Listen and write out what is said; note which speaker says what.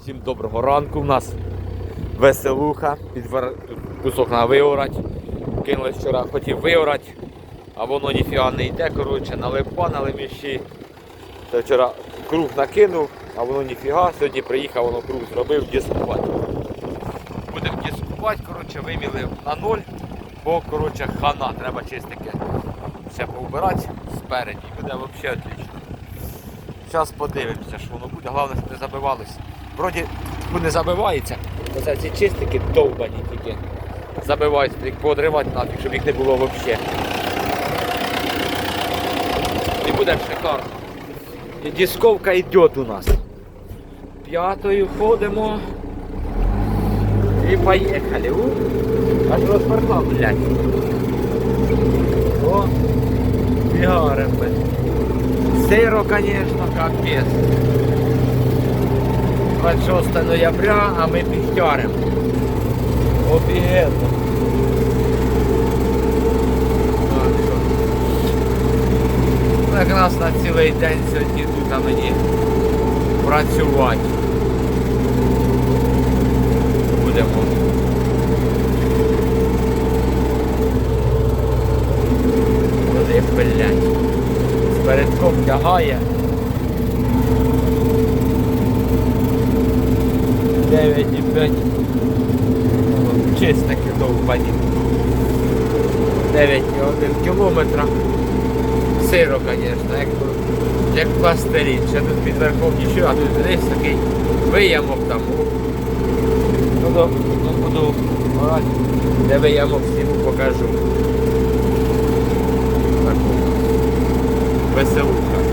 Speaker 1: Всім доброго ранку. У нас веселуха, Підвер... кусок на виорать. Кинули вчора, хотів виорати, а воно ніфіга не йде, коротше, налипанили міші. Та вчора круг накинув, а воно ніфіга. Сьогодні приїхав, воно круг зробив, дискувати. Будемо дискувати, коротше, вивели на ноль, бо коротше, хана треба чистики. Ще повбирати спереді, буде взагалі отлично. Зараз подивимося, що воно буде. Головне, щоб не забивалося. Вроді ну, не забивається. Оце ці чистики довбані тільки. Забиваються, їх поодривати нафіг, щоб їх не було взагалі. І буде шикарно. І дисковка йде у нас. П'ятою ходимо. І поїхали. Аж розпаркав, блядь. Сиро, конечно, капец. 26 ноября, а ми піхтярим. Офігенно. Так що. Ну, Якраз на цілий день сьогодні тут а мені працювати. З передком тягає. 9,5 чистики довбані. 9,1 кілометра. Сиро, звісно, як, як пластилін. Ще тут під верхом нічого, а тут десь такий виямок там. Буду, ну, буду орати, де виямок всім покажу. Так, веселуха.